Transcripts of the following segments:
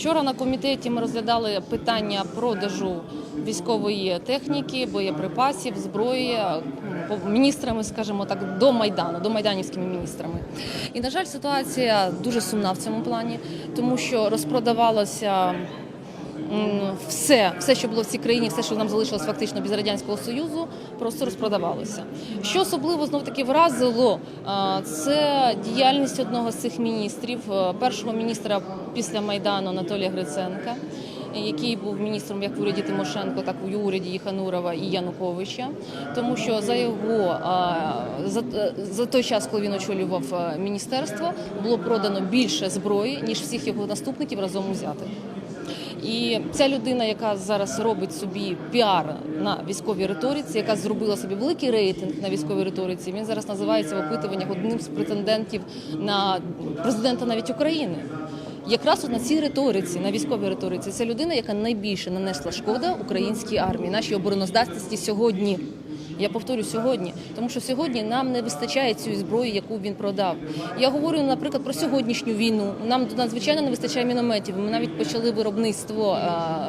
Вчора на комітеті ми розглядали питання продажу військової техніки, боєприпасів, зброї по- міністрами, скажімо так, до майдану, до майданівськими міністрами. І на жаль, ситуація дуже сумна в цьому плані, тому що розпродавалося. Все, все, що було в цій країні, все, що нам залишилось фактично без радянського союзу, просто розпродавалося. Що особливо знов таки вразило, це діяльність одного з цих міністрів, е, першого міністра після майдану Анатолія Гриценка, який був міністром як в уряді Тимошенко, так і в уряді Їханурова і Януковича, тому що за його за, за той час, коли він очолював е, міністерство, було продано більше зброї ніж всіх його наступників разом узятих. І ця людина, яка зараз робить собі піар на військовій риториці, яка зробила собі великий рейтинг на військовій риториці, він зараз називається в опитуваннях одним з претендентів на президента навіть України. Якраз от на цій риториці, на військовій риториці, це людина, яка найбільше нанесла шкода українській армії, нашій обороноздатності сьогодні. Я повторю сьогодні, тому що сьогодні нам не вистачає цієї зброї, яку він продав. Я говорю, наприклад, про сьогоднішню війну. Нам надзвичайно не вистачає мінометів. Ми навіть почали виробництво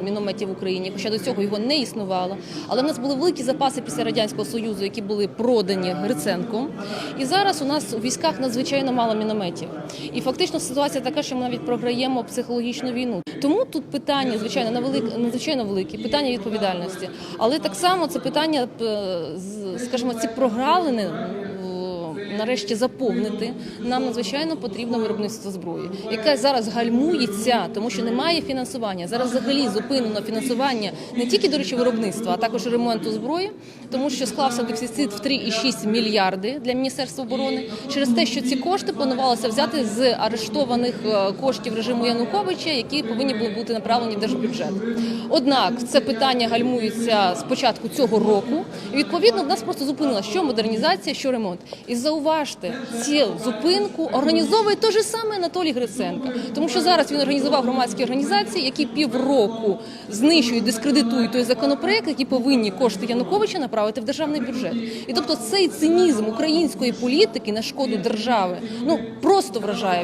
мінометів в Україні, хоча до цього його не існувало. Але в нас були великі запаси після радянського союзу, які були продані Гриценком. І зараз у нас у військах надзвичайно мало мінометів. І фактично ситуація така, що ми навіть програємо психологічну війну. Тому тут питання, звичайно, на велик, надзвичайно великі питання відповідальності. Але так само це питання, е, скажімо, ці прогалини. Нарешті заповнити нам надзвичайно потрібно виробництво зброї, яке зараз гальмується, тому що немає фінансування. Зараз взагалі зупинено фінансування не тільки до речі, виробництва, а також ремонту зброї, тому що склався дефіцит в 3,6 мільярди для міністерства оборони через те, що ці кошти планувалося взяти з арештованих е, коштів режиму Януковича, які повинні були бути направлені в держбюджет. Однак це питання гальмується з початку цього року, і відповідно в нас просто зупинила що модернізація, що ремонт. І зауважте, цю зупинку організовує той же саме Анатолій Гриценко, тому що зараз він організував громадські організації, які півроку знищують, дискредитують той законопроект, які повинні кошти Януковича направити в державний бюджет. І тобто цей цинізм української політики на шкоду держави ну просто вражає.